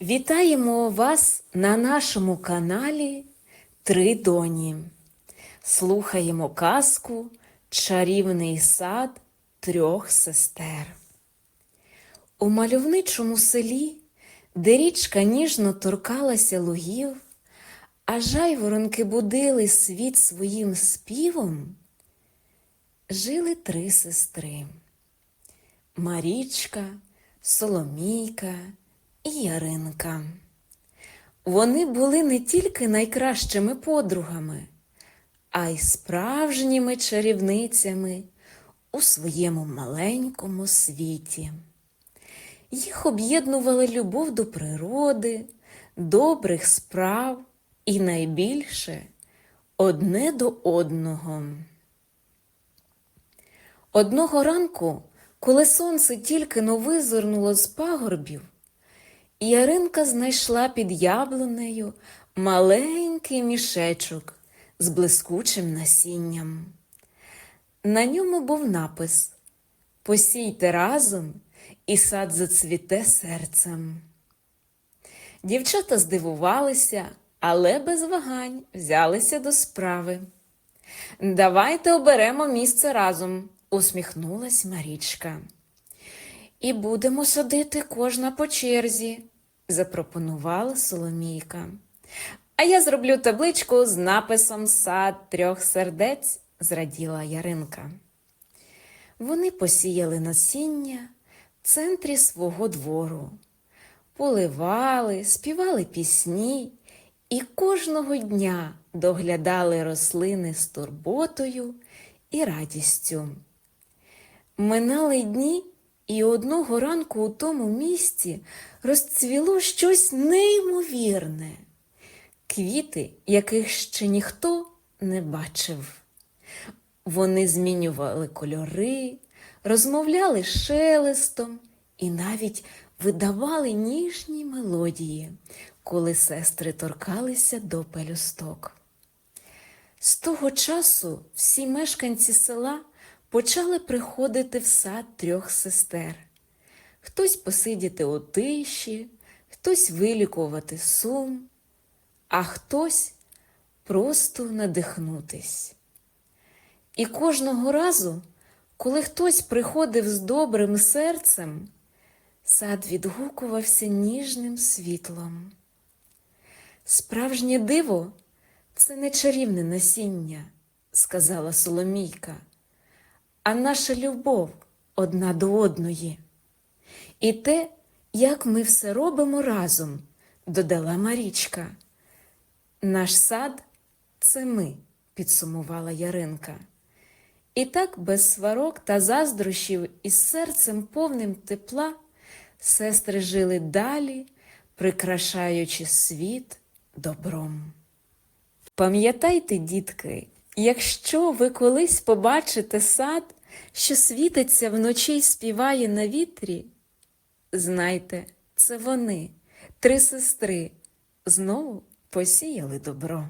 Вітаємо вас на нашому каналі Три Доні. Слухаємо казку Чарівний сад трьох сестер. У мальовничому селі, де річка ніжно торкалася лугів, а жайворонки будили світ своїм співом, жили три сестри. Марічка, Соломійка і Яринка. Вони були не тільки найкращими подругами, а й справжніми чарівницями у своєму маленькому світі. Їх об'єднувала любов до природи, добрих справ і найбільше одне до одного. Одного ранку, коли сонце тільки но визирнуло з пагорбів, Яринка знайшла під яблунею маленький мішечок з блискучим насінням. На ньому був напис Посійте разом, і сад зацвіте серцем. Дівчата здивувалися, але без вагань взялися до справи. Давайте оберемо місце разом, усміхнулась Марічка. І будемо садити кожна по черзі, запропонувала Соломійка. А я зроблю табличку з написом Сад трьох сердець, зраділа Яринка. Вони посіяли насіння в центрі свого двору, поливали, співали пісні і кожного дня доглядали рослини з турботою і радістю. Минали дні, і одного ранку у тому місці розцвіло щось неймовірне, квіти, яких ще ніхто не бачив. Вони змінювали кольори, розмовляли шелестом і навіть видавали ніжні мелодії, коли сестри торкалися до пелюсток. З того часу всі мешканці села почали приходити в сад трьох сестер. Хтось посидіти у тиші, хтось вилікувати сум, а хтось просто надихнутись. І кожного разу, коли хтось приходив з добрим серцем, сад відгукувався ніжним світлом. Справжнє диво це не чарівне насіння, сказала Соломійка, а наша любов одна до одної. І те, як ми все робимо разом, додала Марічка. Наш сад це ми, підсумувала Яринка. І так без сварок та заздрощів із серцем повним тепла сестри жили далі, прикрашаючи світ добром. Пам'ятайте, дітки, якщо ви колись побачите сад, що світиться вночі й співає на вітрі, знайте, це вони, три сестри, знову посіяли добро.